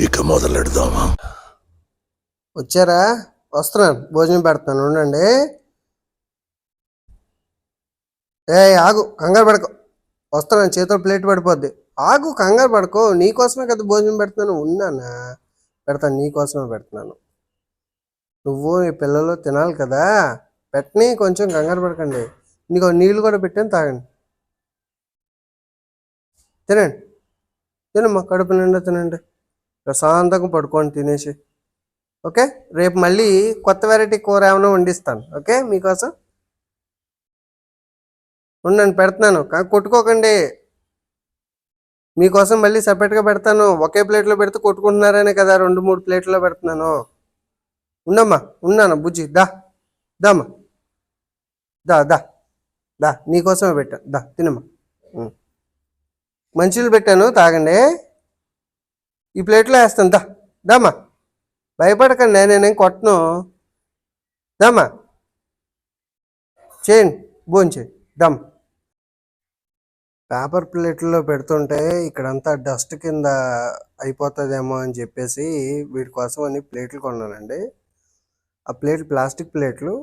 ఇక మొదలెడదామా? వచ్చారా? వస్తున్నాను భోజనం పెడతాను ఉండండి. ఏ ఆగు కంగారు పడకు. వస్తున్నాను చేతిలో ప్లేట్ పడిపోద్ది. ఆగు కంగారు పడుకో. నీకోసమే కదా భోజనం పెడుతున్నాను. ఉన్నానా? పెడతాను నీకోసమే పెడుతున్నాను. నువ్వు నీ పిల్లలు తినాలి కదా. పెట్టని కొంచెం కంగారు పడకండి. నీకు నీళ్ళు కూడా పెట్టాను తాగండి. తినండి. తినమ్మా కడుపు నిండా తినండి. ప్రశాంతంగా పడుకోండి తినేసి. ఓకే? రేపు మళ్ళీ కొత్త వెరైటీ కూర ఏమైనా వండిస్తాను. ఓకే? మీకోసం? ఉండండి పెడుతున్నాను కానీ కొట్టుకోకండి. మీకోసం మళ్ళీ సపరేట్గా పెడతాను. ఒకే ప్లేట్లో పెడితే కొట్టుకుంటున్నారనే కదా రెండు మూడు ప్లేట్లో పెడుతున్నాను. ఉండమ్మా ఉన్నాను. బుజ్జి దా. దామ్మా. దా దా. దా నీకోసమే పెట్టాను దా తినమ్మా. మంచిలు పెట్టాను తాగండి. ఈ ప్లేట్లో వేస్తాను. దా దామా భయపడకండి నేనేం కొట్టను. దమ్మా. చేయండి భోంచేయండి దమ్. పేపర్ ప్లేట్లో పెడుతుంటే ఇక్కడంతా డస్ట్ కింద అయిపోతుందేమో అని చెప్పేసి వీటి కోసం అని ప్లేట్లు కొన్నానండి. ఆ ప్లేట్లు ప్లాస్టిక్ ప్లేట్లు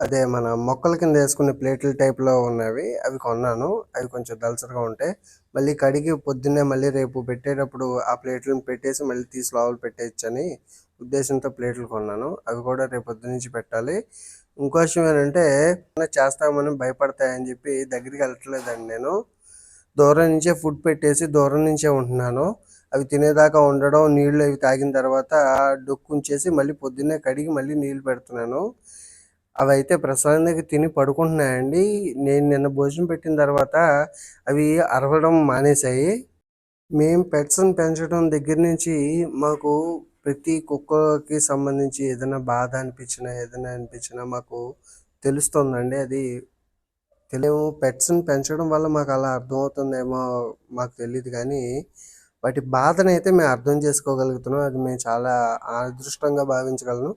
అదే మన మొక్కల కింద వేసుకునే ప్లేట్ల టైప్లో ఉన్నవి అవి కొన్నాను. అవి కొంచెం దలసరిగా ఉంటాయి మళ్ళీ కడిగి పొద్దున్నే మళ్ళీ రేపు పెట్టేటప్పుడు ఆ ప్లేట్లను పెట్టేసి మళ్ళీ తీసి లోపల పెట్టేయచ్చని ఉద్దేశంతో ప్లేట్లు కొన్నాను. అవి కూడా రేపు పొద్దు నుంచి పెట్టాలి. ఇంకో విషయం ఏంటంటే చేస్తామని భయపడతాయని చెప్పి దగ్గరికి వెళ్ళట్లేదండి నేను. దూరం నుంచే ఫుడ్ పెట్టేసి దూరం నుంచే ఉంటున్నాను. అవి తినేదాకా ఉండడం నీళ్ళు అవి తాగిన తర్వాత డొక్కు ఉంచేసి మళ్ళీ పొద్దున్నే కడిగి మళ్ళీ నీళ్ళు పెడుతున్నాను. అవి అయితే ప్రశాంతంగా తిని పడుకుంటున్నాయండి. నేను నిన్న భోజనం పెట్టిన తర్వాత అవి అరవడం మానేశాయి. మేము పెట్స్ని పెంచడం దగ్గర నుంచి మాకు ప్రతి కుక్కకి సంబంధించి ఏదైనా బాధ అనిపించినా ఏదైనా అనిపించినా మాకు తెలుస్తుందండి. అది తెలియము పెట్స్ని పెంచడం వల్ల మాకు అలా అర్థమవుతుందేమో మాకు తెలియదు కానీ వాటి బాధనైతే అయితే మేము అర్థం చేసుకోగలుగుతున్నాం. అది మేము చాలా అదృష్టంగా భావించగలను.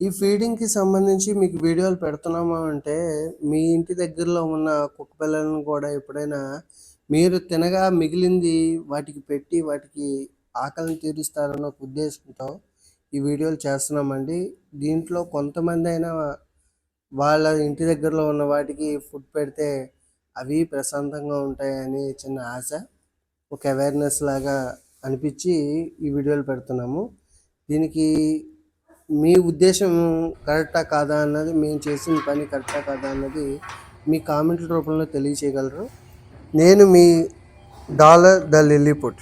ఈ ఫీడింగ్కి సంబంధించి మీకు వీడియోలు పెడుతున్నామా అంటే మీ ఇంటి దగ్గరలో ఉన్న కుక్క పిల్లలను కూడా ఎప్పుడైనా మీరు తినగా మిగిలింది వాటికి పెట్టి వాటికి ఆకలిని తీరుస్తారన్న ఒక ఉద్దేశంతో ఈ వీడియోలు చేస్తున్నామండి. దీంట్లో కొంతమంది అయినా వాళ్ళ ఇంటి దగ్గరలో ఉన్న వాటికి ఫుడ్ పెడితే అవి ప్రశాంతంగా ఉంటాయని చిన్న ఆశ ఒక అవేర్నెస్ లాగా అనిపించి ఈ వీడియోలు పెడుతున్నాము. దీనికి మీ ఉద్దేశం కరెక్టా కాదా అన్నది మేము చేసిన పని కరెక్టా కాదా అన్నది మీ కామెంట్ల రూపంలో తెలియచేయగలరు. నేను మీ డాలర్ ద లిల్లీ పుట్.